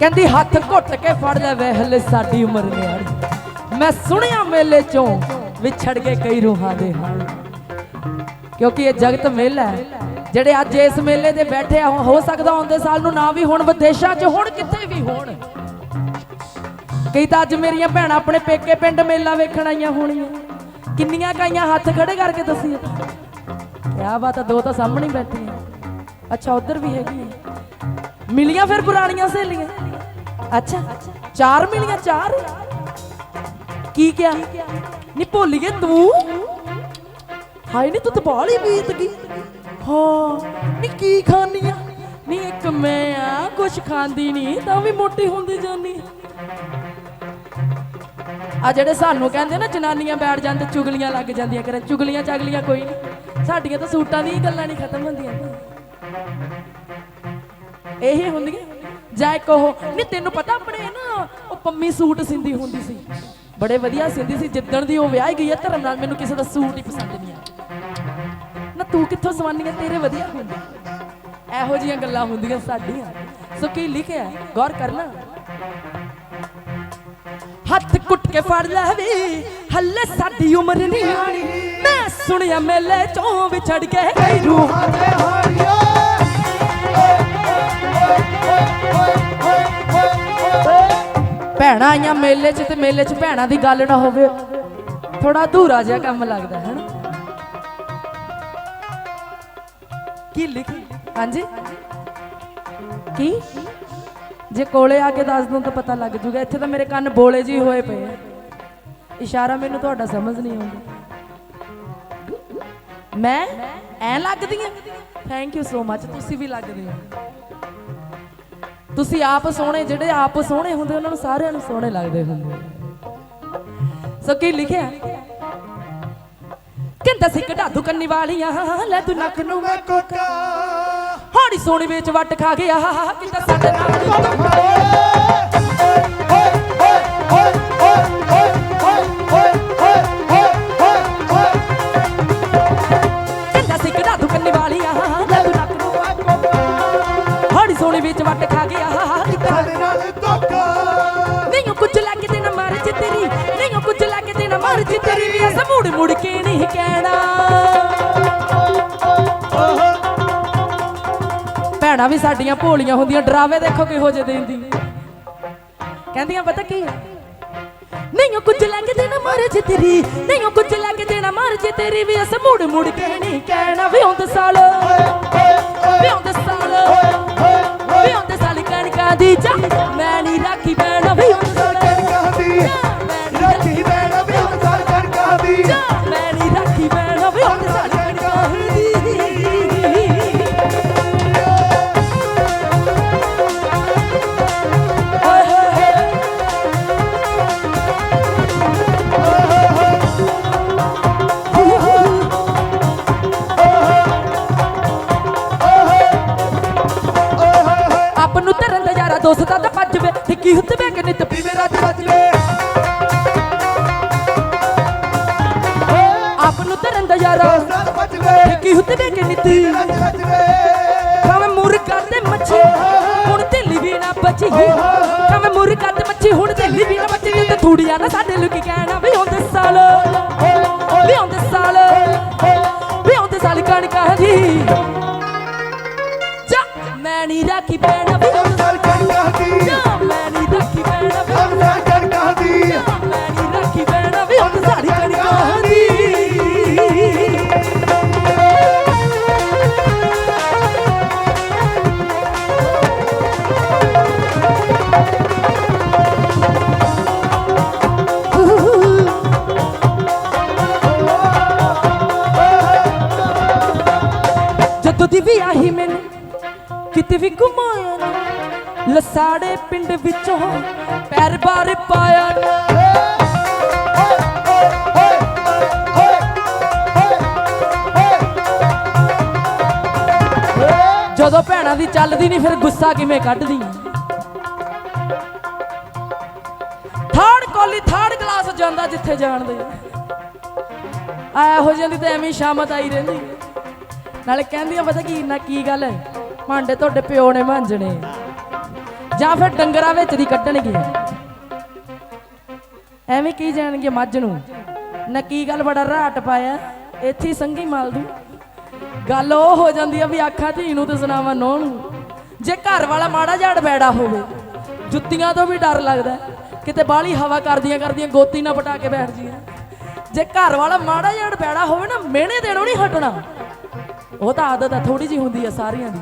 ਕਹਿੰਦੀ ਹੱਥ ਘੁੱਟ ਕੇ ਫੜ ਲੈ ਵੇਹਲ ਸਾਡੀ ਉਮਰ ਨਿਆਣੀ। ਮੈਂ ਸੁਣਿਆ ਮੇਲੇ ਚੋਂ ਵਿਛੜ ਕੇ ਕਈ ਰੂਹਾਂ ਦੇ ਹਾਲ। ਕਿਉਂਕਿ ਇਹ ਜਗਤ ਮੇਲਾ ਹੈ, ਜਿਹੜੇ ਅੱਜ ਇਸ ਮੇਲੇ ਤੇ ਬੈਠੇ ਆ ਹੋ ਸਕਦਾ ਆਉਂਦੇ ਸਾਲ ਨੂੰ ਨਾ ਵੀ ਹੋਣ ਵਿਦੇਸ਼ਾਂ 'ਚ ਹੋਣ ਕਿੱਥੇ ਵੀ ਹੋਣ। ਕਈ ਤਾਂ ਅੱਜ ਮੇਰੀਆਂ ਭੈਣਾਂ ਆਪਣੇ ਪੇਕੇ ਪਿੰਡ ਮੇਲਾ ਵੇਖਣ ਆਈਆਂ ਹੋਣੀਆਂ। ਕਿੰਨੀਆਂ ਕਾਈਆਂ ਹੱਥ ਖੜੇ ਕਰਕੇ ਦੱਸੀ ਕਿਆ ਬਾਤ ਆ, ਦੋ ਤਾਂ ਸਾਹਮਣੇ ਹੀ ਬੈਠੀਆਂ। ਅੱਛਾ, ਉਧਰ ਵੀ ਹੈਗੀ ਮਿਲੀਆਂ ਫਿਰ ਪੁਰਾਣੀਆਂ ਸਹੇਲੀਆਂ। ਅੱਛਾ, ਚਾਰ ਮਿਲੀਆਂ, ਚਾਰ? ਕੀ ਕਿਹਾ? ਨਹੀਂ ਭੁੱਲੀਏ ਤੂੰ? ਹਾਏ ਨਹੀਂ ਤੂੰ ਤਾਂ ਬਾਹਲੀ ਬੀਤ ਗਈ। ਹਾਂ ਨਹੀਂ ਕੀ ਖਾਣੀ ਆ ਨਹੀਂ ਇੱਕ ਮੈਂ ਆ, ਕੁਛ ਖਾਂਦੀ ਨਹੀਂ ਤਾਂ ਵੀ ਮੋਟੀ ਹੁੰਦੀ ਜਾਂਦੀ। ਆ ਜਿਹੜੇ ਸਾਨੂੰ ਕਹਿੰਦੇ ਨਾ, ਜਨਾਨੀਆਂ ਬੈਠ ਜਾਂਦੇ ਚੁਗਲੀਆਂ ਲੱਗ ਜਾਂਦੀਆਂ ਕਰਨ ਚੁਗਲੀਆਂ ਚਗਲੀਆਂ ਕੋਈ ਨਹੀਂ ਸਾਡੀਆਂ ਤਾਂ ਸੂਟਾਂ ਦੀਆਂ ਗੱਲਾਂ ਨਹੀਂ ਖਤਮ ਹੁੰਦੀਆਂ। ਇਹੀ ਹੁੰਦੀਆਂ। ਜਾਂ ਇੱਕ ਨਹੀਂ ਤੈਨੂੰ ਪਤਾ, ਆਪਣੇ ਨਾ ਉਹ ਪੰਮੀ ਸੂਟ ਸਿੰਦੀ ਹੁੰਦੀ ਸੀ। ਬੜੇ ਵਧੀਆ ਸਿੰਦੀ ਸੀ, ਜਿੱਦਣ ਦੀ ਉਹ ਵਿਆਹ ਗਈ ਹੈ, ਧਰਮ ਨਾਲ ਮੈਨੂੰ ਕਿਸੇ ਦਾ ਸੂਟ ਹੀ ਪਸੰਦ ਨਹੀਂ ਆਇਆ। ਨਾ ਤੂੰ ਕਿੱਥੋਂ ਸਵਾਨੀਆਂ, ਤੇਰੇ ਵਧੀਆ ਹੁੰਦੇ। ਇਹੋ ਜੀਆਂ ਗੱਲਾਂ ਹੁੰਦੀਆਂ ਸਾਡੀਆਂ। ਸੋ ਕੀ ਲਿਖਿਆ ਹੈ? ਗੌਰ ਕਰਨਾ। ਹੱਥ ਕੁੱਟ ਕੇ ਫੜ ਲੈ ਵੇ, ਹੱਲੇ ਸਾਡੀ ਉਮਰ ਨਹੀਂ ਆਣੀ ਮੈਂ ਸੁਣਿਆ ਮੇਲੇ ਚੋਂ ਵਿਛੜ ਕੇ ਗਈ ਰੂਹ ਭੈਣਾਂ ਆਈਆਂ ਮੇਲੇ 'ਚ ਤੇ ਮੇਲੇ 'ਚ ਭੈਣਾਂ ਦੀ ਗੱਲ ਨਾ ਹੋਵੇ। ਥੋੜਾ ਅਧੂਰਾ ਜਿਹਾ ਕੰਮ ਲੱਗਦਾ ਹੈ ਨਾ ਕੀ ਲਿਖ ਹਾਂਜੀ? ਕੀ? ਜੇ ਕੋਲੇ ਆ ਕੇ ਦੱਸ ਦੂੰ ਤਾਂ ਪਤਾ ਲੱਗ ਜੂਗਾ। ਇੱਥੇ ਤਾਂ ਮੇਰੇ ਕੰਨ ਬੋਲੇ ਜੀ ਹੋਏ ਪਏ ਆ। ਇਸ਼ਾਰਾ ਮੈਨੂੰ ਤੁਹਾਡਾ ਸਮਝ ਨਹੀਂ ਆਉਂਦਾ। ਮੈਂ ਐ ਲੱਗਦੀ ਆ। ਥੈਂਕ ਯੂ ਸੋ ਮਚ ਤੁਸੀਂ ਵੀ ਲੱਗਦੇ ਹੋ। ਤੁਸੀਂ ਆਪ ਸੋਹਣੇ, ਜਿਹੜੇ ਆਪ ਸੋਹਣੇ ਹੁੰਦੇ, ਉਹਨਾਂ ਨੂੰ ਸਾਰਿਆਂ ਨੂੰ ਸੋਹਣੇ ਲੱਗਦੇ ਹੁੰਦੇ ਸੋ ਕੀ ਲਿਖਿਆ? ਕਹਿੰਦਾ ਸੀ ਕਢਾਦੂ ਕੰਨੀ ਵਾਲੀਆਂ, ਲੈ ਤੂੰ ਨੱਕ ਨੂੰ ਮੈਂ ਕੋਕਾ ਹਾੜੀ ਸੋਹਣੀ ਵਿੱਚ ਵੱਟ ਖਾ ਗਿਆ ਕਿੰਦਾ ਸਾਡੇ ਨਾਲ ਕਹਿੰਦਾ ਨਹੀਂ ਕੁਝ ਲੱਗ ਨਾ ਮਰ ਤੇਰੀ ਵੀ ਅਸ ਮੁੜ ਮੁੜ ਕੇ ਨਹੀਂ ਕਹਿਣਾ। ਭੈਣਾਂ ਵੀ ਸਾਡੀਆਂ ਭੋਲੀਆਂ ਹੁੰਦੀਆਂ, ਡਰਾਵੇ ਦੇਖੋ ਕਿਹੋ ਜਿਹੇ ਦਿੰਦੀ ਕਹਿੰਦੀਆਂ, ਪਤਾ ਕੀ ਨਹੀਂ ਕੁਝ ਲੱਗ ਨਾ ਮਰ ਤੇਰੀ, ਨਹੀਂ ਕੁਝ ਲੱਗ ਤੇ ਨਾ ਮਰ ਜੇ ਤੇਰੀ ਵੀ ਅਸ ਮੁੜ ਮੁੜ ਕੇ ਨਹੀਂ ਕਹਿਣਾ। ਵੀ ਹੁੰਦ ਸਾਲ ਧਰਨ ਦਾ ਯਾਰਾ ਦੋਸਤਾਂ ਦਾ ਭੱਜਵੇ ਠਿੱਕੀ ਹੁੰਦੇ ਵੇ ਕਿ ਨਿਤ ਪੀਵੇ ਰਾਤ ਵੱਜਵੇ ਆਪ ਨੂੰ ਧਰਨ ਦਾ ਯਾਰਾ। ਦੋਸਤਾਂ ਬਚਵੇ ਠਿੱਕੀ ਹੁੰਦੇ ਵੇ ਕਿ ਨਿਤ ਭਾਵੇਂ ਮੁਰ ਕਰਦੇ ਮੱਛੀ ਹੁਣ ਢਿੱਲੀ ਵੀ ਨਾ ਬਚੀ। ਭਾਵੇਂ ਮੁਰ ਕਰਦੇ ਮੱਛੀ ਹੁਣ ਢਿੱਲੀ ਵੀ ਨਾ ਬਚੀ। ਤੇ ਥੂੜੀਆਂ ਨਾ ਸਾਡੇ ਲੋਕੀ ਕਹਿਣਾ ਵੀ ਹੁੰਦੇ ਸਾਲ ਵੀ ਹੁੰਦੇ ਸਾਲ ਵੀ ਹੁੰਦੇ ਸਾਲ ਕਣਕਾਂ ਦੀ। ਜਾ ਮੈਂ ਨਹੀਂ ਰਾਖੀ ਪੈਣਾ ਵੀ ਕਿਤੇ ਵੀ ਘੁਮਾਇਆ ਨਾ। ਲਸਾੜੇ ਪਿੰਡ ਵਿੱਚੋਂ ਪੈਰ ਬਾਰ ਪਾਇਆ ਨਾ। ਜਦੋਂ ਭੈਣਾਂ ਦੀ ਚੱਲਦੀ ਨਹੀਂ ਫਿਰ ਗੁੱਸਾ ਕਿਵੇਂ ਕੱਢਦੀ? ਥਰਡ ਕੋਲੀ ਥਰਡ ਕਲਾਸ ਜਾਂਦਾ ਜਿੱਥੇ ਜਾਣਦੇ ਆ। ਇਹੋ ਜਾਂਦੀ ਤਾਂ ਐਵੇਂ ਸ਼ਾਮਤ ਆਈ ਰਹਿੰਦੀ ਨਾਲੇ ਕਹਿੰਦੀਆਂ, ਪਤਾ ਕੀ ਨਾ ਕੀ ਗੱਲ ਹੈ? ਭਾਂਡੇ ਤੁਹਾਡੇ ਪਿਓ ਨੇ ਮਾਂਜਣੇ। ਜਾਂ ਫਿਰ ਡੰਗਰਾਂ ਵਿੱਚ ਦੀ ਕੱਢਣਗੇ। ਐਵੇਂ ਕੀ ਜਾਣਗੇ ਮੱਝ ਨੂੰ? ਨਾ ਕੀ ਗੱਲ ਬੜਾ ਰਾਟ ਪਾਇਆ? ਇੱਥੇ ਹੀ ਸੰਗੀ ਮਾਲ ਦੂ। ਗੱਲ ਉਹ ਹੋ ਜਾਂਦੀ ਆ ਵੀ ਆਖਾਂ ਧੀ ਨੂੰ ਤੇ ਸੁਣਾਵਾਂ ਨੋਹ ਨੂੰ। ਜੇ ਘਰ ਵਾਲਾ ਮਾੜਾ ਝਾੜ ਬੈੜਾ ਹੋਵੇ, ਜੁੱਤੀਆਂ ਤੋਂ ਵੀ ਡਰ ਲੱਗਦਾ ਕਿਤੇ ਬਾਹਲੀ ਹਵਾ ਕਰਦੀਆਂ ਕਰਦੀਆਂ ਗੋਤੀ ਨਾ ਪਟਾ ਕੇ ਬੈਠ ਜੀਆਂ ਜੇ ਘਰ ਵਾਲਾ ਮਾੜਾ ਝਾੜ ਬੈੜਾ ਹੋਵੇ ਨਾ, ਮਿਹਣੇ ਦੇਣੋਂ ਨਹੀਂ ਹਟਣਾ। ਉਹ ਤਾਂ ਆਦਤ ਆ ਥੋੜੀ ਜੀ ਹੁੰਦੀ ਆ ਸਾਰਿਆਂ ਦੀ।